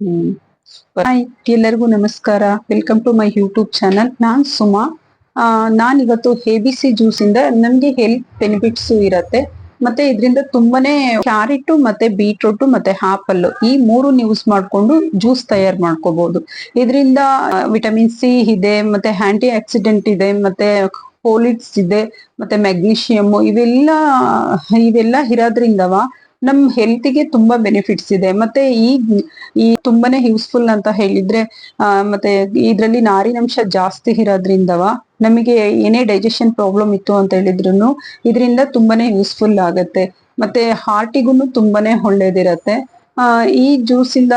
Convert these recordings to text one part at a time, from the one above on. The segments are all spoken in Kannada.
ಹಾಯ್ ಎಲ್ಲರಿಗೂ ನಮಸ್ಕಾರ. Welcome to my YouTube channel ನಾನ್ ಸುಮಾ. ಆ, ನಾನ್ ಇವತ್ತು ಎ ಬಿ ಸಿ ಜ್ಯೂಸ್ ಇಂದ ನಮ್ಗೆ ಹೆಲ್ತ್ ಬೆನಿಫಿಟ್ಸ್ ಇರತ್ತೆ. ಮತ್ತೆ ಇದರಿಂದ ತುಂಬಾನೇ ಕ್ಯಾರೆಟ್ ಮತ್ತೆ ಬೀಟ್ರೂಟ್ ಮತ್ತೆ ಆಪಲ್ ಈ ಮೂರು ಯೂಸ್ ಮಾಡ್ಕೊಂಡು ಜ್ಯೂಸ್ ತಯಾರು ಮಾಡ್ಕೋಬಹುದು ಇದರಿಂದ ವಿಟಮಿನ್ ಸಿ ಇದೆ ಮತ್ತೆ ಆಂಟಿ ಆಕ್ಸಿಡೆಂಟ್ ಇದೆ ಮತ್ತೆ ಪೋಲಿಟ್ಸ್ ಇದೆ ಮತ್ತೆ ಮೆಗ್ನೀಷಿಯಮ್ ಇವೆಲ್ಲ ಇವೆಲ್ಲ ಇರೋದ್ರಿಂದವ ನಮ್ ಹೆಲ್ತ್ಗೆ ತುಂಬಾ ಬೆನಿಫಿಟ್ಸ್ ಇದೆ. ಮತ್ತೆ ಈ ಈ ತುಂಬಾನೇ ಯೂಸ್ಫುಲ್ ಅಂತ ಹೇಳಿದ್ರೆ ಆ, ಮತ್ತೆ ಇದ್ರಲ್ಲಿ ನಾರಿನಂಶ ಜಾಸ್ತಿ ಇರೋದ್ರಿಂದವ ನಮಗೆ ಏನೇ ಡೈಜೆಷನ್ ಪ್ರಾಬ್ಲಮ್ ಇತ್ತು ಅಂತ ಹೇಳಿದ್ರು ಇದರಿಂದ ತುಂಬಾನೇ ಯೂಸ್ಫುಲ್ ಆಗತ್ತೆ. ಮತ್ತೆ ಹಾರ್ಟಿಗೂ ತುಂಬಾನೇ ಒಳ್ಳೇದಿರತ್ತೆ. ಈ ಜ್ಯೂಸ್ ಇಂದ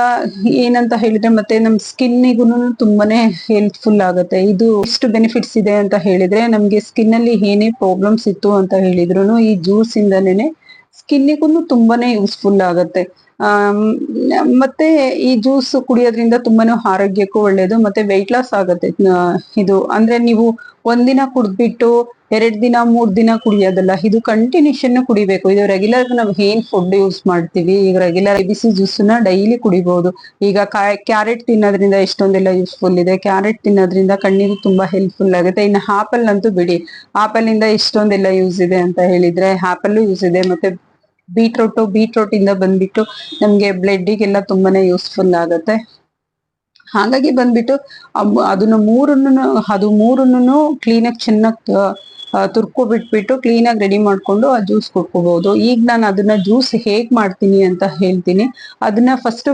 ಏನಂತ ಹೇಳಿದ್ರೆ ಮತ್ತೆ ನಮ್ ಸ್ಕಿನ್ನಿಗೂ ತುಂಬಾನೇ ಹೆಲ್ತ್ಫುಲ್ ಆಗುತ್ತೆ. ಇದು ಎಷ್ಟು ಬೆನಿಫಿಟ್ಸ್ ಇದೆ ಅಂತ ಹೇಳಿದ್ರೆ ನಮ್ಗೆ ಸ್ಕಿನ್ ಅಲ್ಲಿ ಏನೇ ಪ್ರಾಬ್ಲಮ್ಸ್ ಇತ್ತು ಅಂತ ಹೇಳಿದ್ರು ಈ ಜ್ಯೂಸ್ ಇಂದನೇ ಸ್ಕಿನ್ನಿಗೂ ತುಂಬಾನೇ ಯೂಸ್ಫುಲ್ ಆಗುತ್ತೆ. ಮತ್ತೆ ಈ ಜ್ಯೂಸ್ ಕುಡಿಯೋದ್ರಿಂದ ತುಂಬಾನೇ ಆರೋಗ್ಯಕ್ಕೂ ಒಳ್ಳೇದು, ಮತ್ತೆ ವೆಯ್ಟ್ ಲಾಸ್ ಆಗುತ್ತೆ. ಇದು ಅಂದ್ರೆ ನೀವು ಒಂದಿನ ಕುಡ್ದ್ಬಿಟ್ಟು ಎರಡ್ ದಿನ, ಮೂರ್ ದಿನ ಕುಡಿಯೋದಲ್ಲ, ಇದು ಕಂಟಿನ್ಯೂಷನ್ ಕುಡಿಬೇಕು. ಇದು ರೆಗ್ಯುಲರ್ ನಾವು ಏನ್ ಫುಡ್ ಯೂಸ್ ಮಾಡ್ತೀವಿ, ಈಗ ರೆಗ್ಯುಲರ್ ಬಿಸಿ ಜ್ಯೂಸ್ನ ಡೈಲಿ ಕುಡಿಬಹುದು ಈಗ ಕ್ಯಾರೆಟ್ ತಿನ್ನೋದ್ರಿಂದ ಎಷ್ಟೊಂದೆಲ್ಲ ಯೂಸ್ಫುಲ್ ಇದೆ. ಕ್ಯಾರೆಟ್ ತಿನ್ನೋದ್ರಿಂದ ಕಣ್ಣಿಗೂ ತುಂಬಾ ಹೆಲ್ಪ್ಫುಲ್ ಆಗುತ್ತೆ. ಇನ್ನು ಆಪಲ್ ಅಂತೂ ಬಿಡಿ. ಆಪಲ್ ಇಂದ ಎಷ್ಟೊಂದೆಲ್ಲ ಯೂಸ್ ಇದೆ ಅಂತ ಹೇಳಿದ್ರೆ ಆಪಲ್ ಯೂಸ್ ಇದೆ, ಮತ್ತೆ ಬೀಟ್ರೂಟ್ ಬೀಟ್ರೂಟ್ ಇಂದ ಬಂದ್ಬಿಟ್ಟು ನಮ್ಗೆ ಬ್ಲಡ್ಡಿಗೆಲ್ಲ ತುಂಬಾನೇ ಯೂಸ್ಫುಲ್ ಆಗುತ್ತೆ. ಹಾಗಾಗಿ ಬಂದ್ಬಿಟ್ಟು ಅದನ್ನ ಮೂರನ್ನು, ಅದು ಮೂರನ್ನು ಕ್ಲೀನಾಗಿ ಚೆನ್ನಾಗಿ ತುರ್ಕೊ ಬಿಟ್ಬಿಟ್ಟು ಕ್ಲೀನಾಗಿ ರೆಡಿ ಮಾಡ್ಕೊಂಡು ಆ ಜ್ಯೂಸ್ ಕುಡ್ಕೋಬಹುದು ಈಗ ನಾನು ಅದನ್ನ ಜ್ಯೂಸ್ ಹೇಗ್ ಮಾಡ್ತೀನಿ ಅಂತ ಹೇಳ್ತೀನಿ. ಅದನ್ನ ಫಸ್ಟ್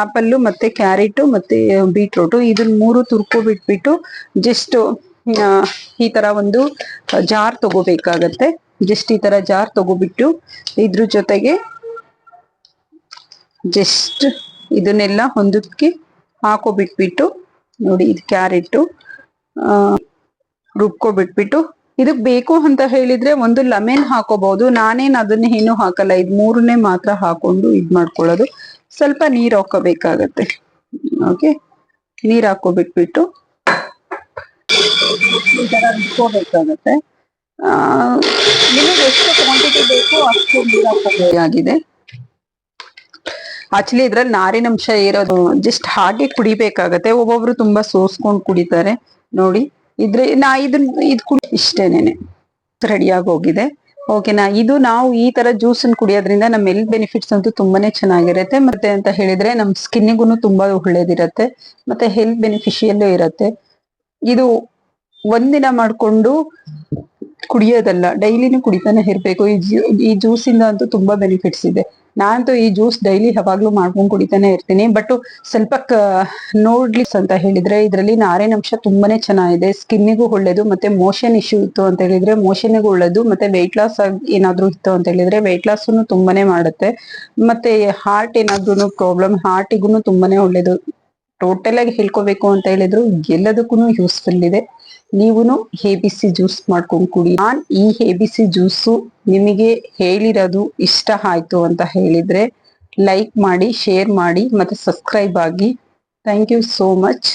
ಆಪಲ್ಲು ಮತ್ತೆ ಕ್ಯಾರೆಟ್ ಮತ್ತೆ ಬೀಟ್ರೂಟು ಇದನ್ನ ಮೂರು ತುರ್ಕೊ ಬಿಟ್ಬಿಟ್ಟು ಜಸ್ಟ್ ಈ ತರ ಒಂದು ಜಾರ್ ತಗೋಬೇಕಾಗತ್ತೆ. ಜಸ್ಟ್ ಈ ತರ ಜಾರ್ ತಗೋಬಿಟ್ಟು ಇದ್ರ ಜೊತೆಗೆ ಜಸ್ಟ್ ಇದನ್ನೆಲ್ಲ ಹೊಂದಕ್ಕೆ ಹಾಕೋಬಿಟ್ಬಿಟ್ಟು ನೋಡಿ ಇದು ಕ್ಯಾರೆಟ್ ರುಬ್ಕೊಬಿಟ್ಬಿಟ್ಟು ಇದಕ್ ಬೇಕು ಅಂತ ಹೇಳಿದ್ರೆ ಒಂದು ಲೆಮೆನ್ ಹಾಕೋಬಹುದು. ನಾನೇನ್ ಅದನ್ನ ಏನು ಹಾಕಲ್ಲ. ಇದ್ ಮೂರನ್ನೇ ಮಾತ್ರ ಹಾಕೊಂಡು ಇದ್ ಮಾಡ್ಕೊಳ್ಳೋದು. ಸ್ವಲ್ಪ ನೀರ್ ಹಾಕೋಬೇಕಾಗತ್ತೆ. ಓಕೆ? ನೀರ್ ಹಾಕೋಬಿಟ್ಬಿಟ್ಟು ಈ ತರ ರುಬ್ಕೋಬೇಕಾಗತ್ತೆ. ಆ ನಿಮಗೆ ಎಷ್ಟು ಕ್ವಾಂಟಿಟಿ ಬೇಕು ಅಷ್ಟು ನೀರು ಆಗಿದೆ. ಆಕ್ಚುಲಿ ಇದ್ರಲ್ಲಿ ನಾರಿನಂಶ ಇರೋದು ಜಸ್ಟ್ ಹಾಗೆ ಕುಡಿಬೇಕಾಗತ್ತೆ. ಒಬ್ಬೊಬ್ರು ತುಂಬಾ ಸೋಸ್ಕೊಂಡ್ ಕುಡಿತಾರೆ. ನೋಡಿ, ಇದ್ರೆ ನಾ ಇದನ್ನ ಇದ್ ಕುಡಿ ರೆಡಿ ಆಗಿ ಹೋಗಿದೆ. ಓಕೆನಾ ಇದು ನಾವು ಈ ತರ ಜ್ಯೂಸ್ ಅನ್ನು ಕುಡಿಯೋದ್ರಿಂದ ನಮ್ಮ ಹೆಲ್ತ್ ಬೆನಿಫಿಟ್ಸ್ ಅಂತೂ ತುಂಬಾನೇ ಚೆನ್ನಾಗಿರುತ್ತೆ. ಮತ್ತೆ ಅಂತ ಹೇಳಿದ್ರೆ ನಮ್ ಸ್ಕಿನ್ನಿಗೂ ತುಂಬಾ ಒಳ್ಳೇದಿರತ್ತೆ. ಮತ್ತೆ ಹೆಲ್ತ್ ಬೆನಿಫಿಷಿಯಲ್ ಇರತ್ತೆ. ಇದು ಒಂದಿನ ಮಾಡ್ಕೊಂಡು ಕುಡಿಯೋದಲ್ಲ, ಡೈಲಿನೂ ಕುಡಿತಾನೆ ಇರ್ಬೇಕು. ಈ ಈ ಜ್ಯೂಸ್ ಅಂತೂ ತುಂಬಾ ಬೆನಿಫಿಟ್ಸ್ ಇದೆ. ನಾನಂತೂ ಈ ಜ್ಯೂಸ್ ಡೈಲಿ ಯಾವಾಗ್ಲೂ ಮಾಡ್ಕೊಂಡು ಕುಡಿತಾನೆ ಇರ್ತೀನಿ. ಬಟ್ ಸ್ವಲ್ಪ ಕ- ನೋಡ್ಲಿ ಅಂತ ಹೇಳಿದ್ರೆ, ಇದರಲ್ಲಿ ನಾರಿನಂಶ ತುಂಬಾನೇ ಚೆನ್ನಾಗಿದೆ. ಸ್ಕಿನ್ನಿಗೂ ಒಳ್ಳೇದು, ಮತ್ತೆ ಮೋಷನ್ ಇಶ್ಯೂ ಇತ್ತು ಅಂತ ಹೇಳಿದ್ರೆ ಮೋಷನ್ಗೂ ಒಳ್ಳೇದು, ಮತ್ತೆ ವೆಯ್ಟ್ ಲಾಸ್ ಏನಾದ್ರು ಇತ್ತು ಅಂತ ಹೇಳಿದ್ರೆ ವೆಯ್ಟ್ ಲಾಸ್ ತುಂಬಾನೇ ಮಾಡುತ್ತೆ. ಮತ್ತೆ ಹಾರ್ಟ್ ಏನಾದ್ರೂ ಪ್ರಾಬ್ಲಮ್ ಹಾರ್ಟಿಗೂ ತುಂಬಾನೇ ಒಳ್ಳೇದು. ಟೋಟಲ್ ಆಗಿ ಹೇಳ್ಕೋಬೇಕು ಅಂತ ಹೇಳಿದ್ರು ಎಲ್ಲದಕ್ಕೂ ಯೂಸ್ಫುಲ್ ಇದೆ. ನೀವುನು ಹೇಬಿಸಿ ಜ್ಯೂಸ್ ಮಾಡ್ಕೊಂಡು ಕುಡಿ ನಾನ್ ಈ ಹೇಬಿಸಿ ಜ್ಯೂಸು ನಿಮಗೆ ಹೇಳಿರೋದು ಇಷ್ಟ ಆಯ್ತು ಅಂತ ಹೇಳಿದ್ರೆ ಲೈಕ್ ಮಾಡಿ ಶೇರ್ ಮಾಡಿ ಮತ್ತೆ ಸಬ್ಸ್ಕ್ರೈಬ್ ಆಗಿ. Thank you so much